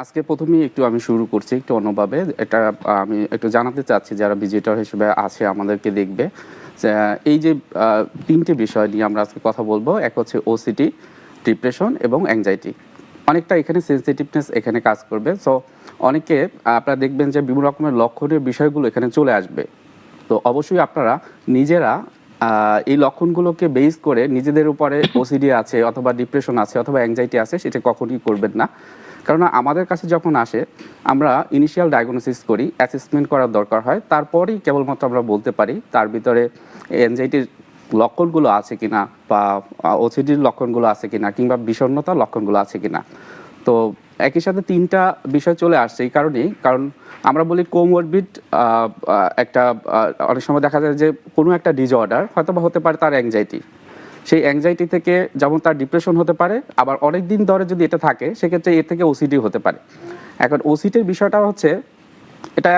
আজকে প্রথমেই একটু আমি শুরু করছি একটু অন্যভাবে। এটা আমি একটু জানাতে চাচ্ছি যারা ভিজিটর হিসেবে আছে, আমাদেরকে দেখবে। এই যে তিনটে বিষয় নিয়ে আমরা আজকে কথা বলব। এক হচ্ছে ওসিটি ডিপ্রেশন এবং অ্যাংজাইটি অনেকটা এখানে সেন্সিটিভনেস এখানে কাজ করবে। সো অনেকে আপনারা দেখবেন যে বিভিন্ন রকমের লক্ষণীয় বিষয়গুলো এখানে চলে আসবে। তো অবশ্যই আপনারা নিজেরা এই লক্ষণগুলোকে বেস করে নিজেদের উপরে ওসিডি আছে অথবা ডিপ্রেশন আছে অথবা অ্যাংজাইটি আছে সেটা কখনই করবেন না। কারণ আমাদের কাছে যখন আসে আমরা ইনিশিয়াল ডায়াগনোসিস করি অ্যাসেসমেন্ট করার দরকার হয় তারপরেই কেবলমাত্র আমরা বলতে পারি তার ভিতরে অ্যাংজাইটির লক্ষণগুলো আছে কিনা বা ওসিডির লক্ষণগুলো আছে কিনা কিংবা বিষণ্ণতার লক্ষণগুলো আছে কিনা। তো একই সাথে তিনটা বিষয় চলে আসছে এই কারণেই। কারণ আমরা বলি কোমরবিড একটা অনেক সময় দেখা যায় যে কোনো একটা ডিজঅর্ডার হয়তো বা হতে পারে তার অ্যাংজাইটি সেই অ্যাংজাইটি থেকে যেমন তার ডিপ্রেশন হতে পারে আবার অনেক দিন ধরে যদি এটা থাকে সেক্ষেত্রে এর থেকে ওসিডি হতে পারে। এখন ওসিডির বিষয়টা হচ্ছে এটা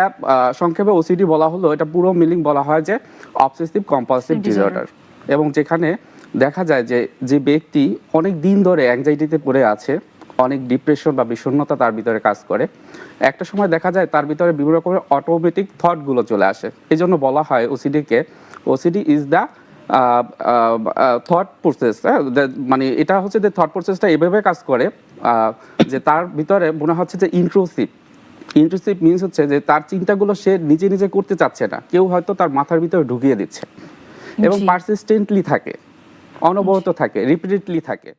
সংক্ষেপে ওসিডি বলা হলো এটা পুরো মিলিং বলা হয় যে অবসেসিভ কম্পালসিভ. ডিসঅর্ডার এবং যেখানে দেখা যায় যে যে ব্যক্তি অনেক দিন ধরে অ্যাংজাইটিতে পড়ে আছে অনেক ডিপ্রেশন বা বিষণ্ণতা তার ভিতরে কাজ করে। একটা সময় দেখা যায় তার ভিতরে বিভিন্ন রকমের অটোমেটিক থটগুলো চলে আসে। এই জন্য বলা হয় ওসিডিকে OCD is the thought process মানে এটা হচ্ছে যে থট প্রসেসটা এভাবে কাজ করে আহ, যে তার ভিতরে মনে হচ্ছে যে ইন্ট্রোসিভ ইন্ট্রোসিভ মিনস হচ্ছে যে তার চিন্তাগুলো সে নিজে নিজে করতে চাচ্ছে না। কেউ হয়তো তার মাথার ভিতরে ঢুকিয়ে দিচ্ছে। এবং। পারসিস্টেন্টলি থাকে অনবরত থাকে রিপিটেডলি থাকে।